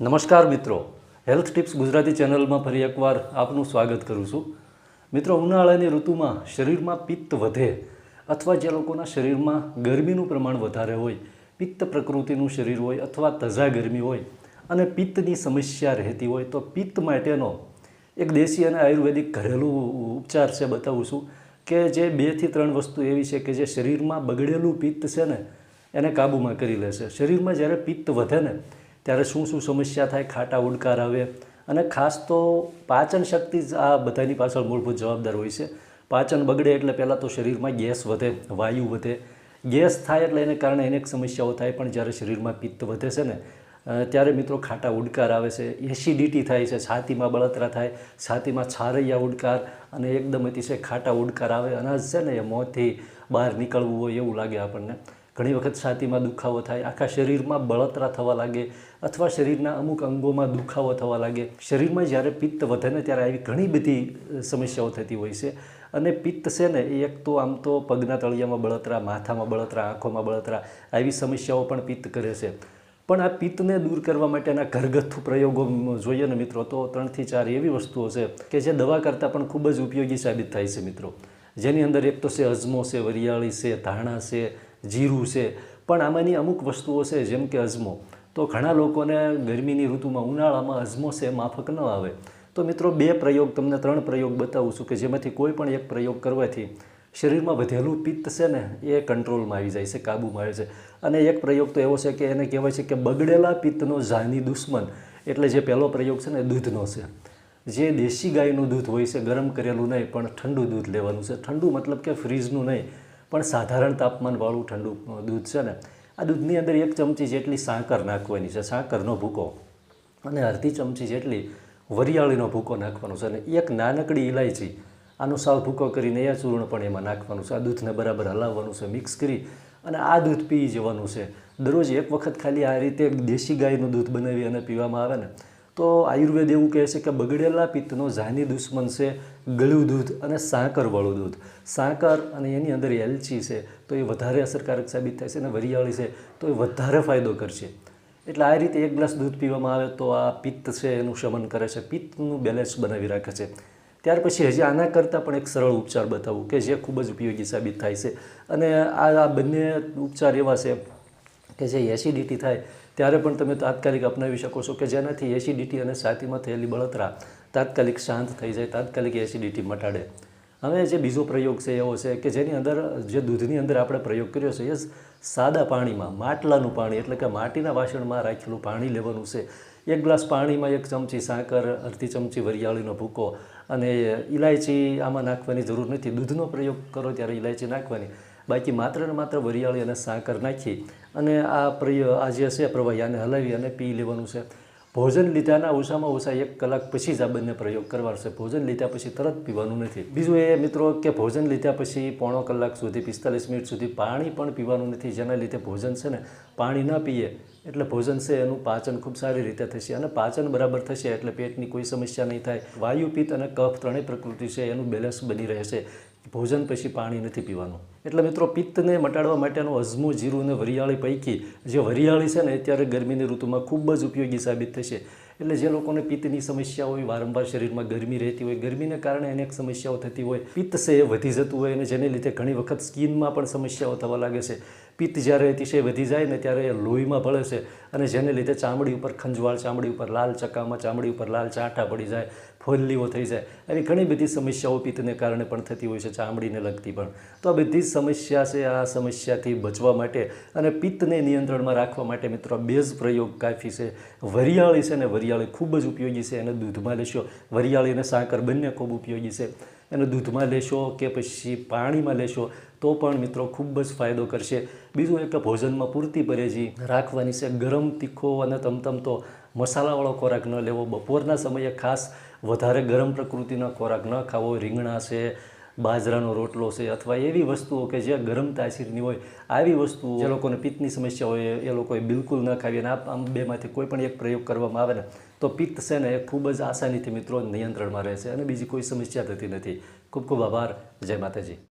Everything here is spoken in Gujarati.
નમસ્કાર મિત્રો. હેલ્થ ટિપ્સ ગુજરાતી ચેનલમાં ફરી એકવાર આપનું સ્વાગત કરું છું. મિત્રો, ઉનાળાની ઋતુમાં શરીરમાં પિત્ત વધે અથવા જે લોકોના શરીરમાં ગરમીનું પ્રમાણ વધારે હોય, પિત્ત પ્રકૃતિનું શરીર હોય અથવા તજા ગરમી હોય અને પિત્તની સમસ્યા રહેતી હોય, તો પિત્ત માટેનો એક દેશી અને આયુર્વેદિક ઘરેલું ઉપચાર છે બતાવું છું કે જે બેથી ત્રણ વસ્તુ એવી છે કે જે શરીરમાં બગડેલું પિત્ત છે ને, એને કાબૂમાં કરી લેશે. શરીરમાં જ્યારે પિત્ત વધે ને ત્યારે શું શું સમસ્યા થાય, ખાટા ઉડકાર આવે. અને ખાસ તો પાચન શક્તિ જ આ બધાની પાછળ મૂળભૂત જવાબદાર હોય છે. પાચન બગડે એટલે પહેલાં તો શરીરમાં ગેસ વધે, વાયુ વધે. ગેસ થાય એટલે એને કારણે અનેક સમસ્યાઓ થાય, પણ જ્યારે શરીરમાં પિત્ત વધે છે ને ત્યારે મિત્રો ખાટા ઉડકાર આવે છે. એસિડિટી થાય છે, છાતીમાં બળતરા થાય, છાતીમાં છારૈયા ઉડકાર અને એકદમ અતિશય ખાટા ઉડકાર આવે. અનાજ છે ને, એ મોંથી બહાર નીકળવું હોય એવું લાગે આપણને. ઘણી વખત છાતીમાં દુખાવો થાય, આખા શરીરમાં બળતરા થવા લાગે અથવા શરીરના અમુક અંગોમાં દુખાવો થવા લાગે. શરીરમાં જ્યારે પિત્ત વધે ને ત્યારે આવી ઘણી બધી સમસ્યાઓ થતી હોય છે. અને પિત્ત છે ને, એ એક તો આમ તો પગના તળિયામાં બળતરા, માથામાં બળતરા, આંખોમાં બળતરા, આવી સમસ્યાઓ પણ પિત્ત કરે છે. પણ આ પિત્તને દૂર કરવા માટેના ઘરગથ્થુ પ્રયોગો જોઈએ ને મિત્રો, તો ત્રણથી ચાર એવી વસ્તુઓ છે કે જે દવા કરતાં પણ ખૂબ જ ઉપયોગી સાબિત થાય છે મિત્રો. જેની અંદર એક તો છે અજમો છે, વરિયાળી છે, ધાણા છે જીરું છે. પણ આમાંની અમુક વસ્તુઓ છે, જેમ કે અજમો તો ઘણા લોકોને ગરમીની ઋતુમાં ઉનાળામાં અજમો છે, માફક ન આવે. તો મિત્રો, બે પ્રયોગ તમને ત્રણ પ્રયોગ બતાવું છું કે જેમાંથી કોઈ પણ એક પ્રયોગ કરવાથી શરીરમાં વધેલું પિત્ત છે ને, એ કંટ્રોલમાં આવી જાય છે, કાબૂમાં આવે છે. અને એક પ્રયોગ તો એવો છે કે એને કહેવાય છે કે બગડેલા પિત્તનો જાની દુશ્મન. એટલે જે પહેલો પ્રયોગ છે ને, દૂધનો છે. જે દેશી ગાયનું દૂધ હોય છે, ગરમ કરેલું નહીં, પણ ઠંડુ દૂધ લેવાનું છે. ઠંડુ મતલબ કે ફ્રીજનું નહીં. પણ સાધારણ તાપમાનવાળું ઠંડુ દૂધ છે ને, આ દૂધની અંદર એક ચમચી જેટલી સાકર નાખવાની છે, સાકરનો ભૂકો. અને અડધી ચમચી જેટલી વરિયાળીનો ભૂકો નાખવાનો છે અને એક નાનકડી ઇલાયચી આનો સાવ ભૂકો કરીને એ ચૂર્ણ પણ એમાં નાખવાનું છે. આ દૂધને બરાબર હલાવવાનું છે, મિક્સ કરી અને આ દૂધ પી જવાનું છે. દરરોજ એક વખત ખાલી આ રીતે દેશી ગાયનું દૂધ બનાવી અને પીવામાં આવે ને તો આયુર્વેદ એવું કહે છે કે બગડેલા પિત્તનો જાની દુશ્મન છે ગળ્યું દૂધ અને સાકરવાળું દૂધ. સાકર અને એની અંદર એલચી છે, તો એ વધારે અસરકારક સાબિત થાય છે અને વરિયાળી છે, તો એ વધારે ફાયદો કરશે. એટલે આ રીતે એક ગ્લાસ દૂધ પીવામાં આવે તો આ પિત્ત છે એનું શમન કરે છે, પિત્તનું બેલેન્સ બનાવી રાખે છે. ત્યાર પછી હજી આના કરતાં પણ એક સરળ ઉપચાર બતાવું કે જે ખૂબ જ ઉપયોગી સાબિત થાય છે. અને આ બંને ઉપચાર એવા છે કે જે એસિડિટી થાય ત્યારે પણ તમે તાત્કાલિક અપનાવી શકો છો કે જેનાથી એસિડિટી અને છાતીમાં થયેલી બળતરા તાત્કાલિક શાંત થઈ જાય, તાત્કાલિક એસિડિટી મટાડે. હવે જે બીજો પ્રયોગ છે એવો છે કે જેની અંદર, જે દૂધની અંદર આપણે પ્રયોગ કર્યો છે, એ સાદા પાણીમાં, માટલાનું પાણી એટલે કે માટીના વાસણમાં રાખેલું પાણી લેવાનું છે. એક ગ્લાસ પાણીમાં એક ચમચી સાકર, અડધી ચમચી વરિયાળીનો ભૂકો અને ઇલાયચી આમાં નાખવાની જરૂર નથી. દૂધનો પ્રયોગ કરો ત્યારે ઇલાયચી નાખવાની. બાકી માત્ર ને માત્ર વરિયાળી અને સાકર નાખી અને આ પ્રયો આ જે છે પ્રવાહી હલાવી અને પી લેવાનું છે. ભોજન લીધાના ઓછામાં ઓછા એક કલાક પછી જ આ બંને પ્રયોગ કરવાનો છે. ભોજન લીધા પછી તરત પીવાનું નથી. બીજું એ મિત્રો કે ભોજન લીધા પછી પોણો કલાક સુધી, પિસ્તાલીસ મિનિટ સુધી પાણી પણ પીવાનું નથી. જેના લીધે ભોજન છે ને, પાણી ન પીએ. એટલે ભોજન છે, એનું પાચન ખૂબ સારી રીતે થશે અને પાચન બરાબર થશે એટલે પેટની કોઈ સમસ્યા નહીં થાય. વાયુ પિત્ત અને કફ ત્રણેય પ્રકૃતિ છે, એનું બેલેન્સ બની રહેશે. ભોજન પછી પાણી નથી પીવાનું. એટલે મિત્રો, પિત્તને મટાડવા માટેનું અજમો જીરું અને વરિયાળી પૈકી, જે વરિયાળી છે ને, અત્યારે ગરમીની ઋતુમાં ખૂબ જ ઉપયોગી સાબિત થશે. એટલે જે લોકોને પિત્તની સમસ્યા હોય, વારંવાર શરીરમાં ગરમી રહેતી હોય, ગરમીને કારણે અનેક સમસ્યાઓ થતી હોય, પિત્ત છે એ વધી જતું હોય અને જેને લીધે ઘણી વખત સ્કિનમાં પણ સમસ્યાઓ થવા લાગે છે. પિત્ત જ્યારે અતિશય વધી જાય ને ત્યારે એ લોહીમાં ભળે છે. અને જેને લીધે ચામડી ઉપર ખંજવાળ, ચામડી ઉપર લાલ ચકામાં, ચામડી ઉપર લાલ ચાંટા પડી જાય, ફોલ્લીઓ થઈ જાય. એની ઘણી બધી સમસ્યાઓ પિત્તને કારણે પણ થતી હોય છે, ચામડીને લગતી પણ. તો આ બધી જ સમસ્યા છે, આ સમસ્યાથી બચવા માટે અને પિત્તને નિયંત્રણમાં રાખવા માટે મિત્રો બે જ પ્રયોગ કાફી છે. વરિયાળી છે ને વરિયાળી ખૂબ જ ઉપયોગી છે, એને દૂધમાં લેશો. વરિયાળી અને સાકર બંને ખૂબ ઉપયોગી છે. એને દૂધમાં લેશો કે પછી પાણીમાં લેશો. તો પણ મિત્રો ખૂબ જ ફાયદો કરશે. બીજું એક ભોજનમાં પૂરતી પરેજી રાખવાની છે ગરમ તીખો અને તમતમ તો મસાલાવાળો ખોરાક ન લેવો. બપોરના સમયે ખાસ વધારે ગરમ પ્રકૃતિનો ખોરાક ન ખાવો. રીંગણા છે, બાજરાનો રોટલો છે અથવા એવી વસ્તુઓ કે જે ગરમ તાસીરની હોય, આવી વસ્તુઓ જે લોકોને પિત્તની સમસ્યા હોય, એ લોકોએ બિલકુલ ન ખાવી અને આમ બેમાંથી કોઈ પણ એક પ્રયોગ કરવામાં આવે ને, તો પિત્ત છે ને એ ખૂબ જ આસાનીથી મિત્રો નિયંત્રણમાં રહે છે અને બીજી કોઈ સમસ્યા થતી નથી. ખૂબ ખૂબ આભાર. જય માતાજી.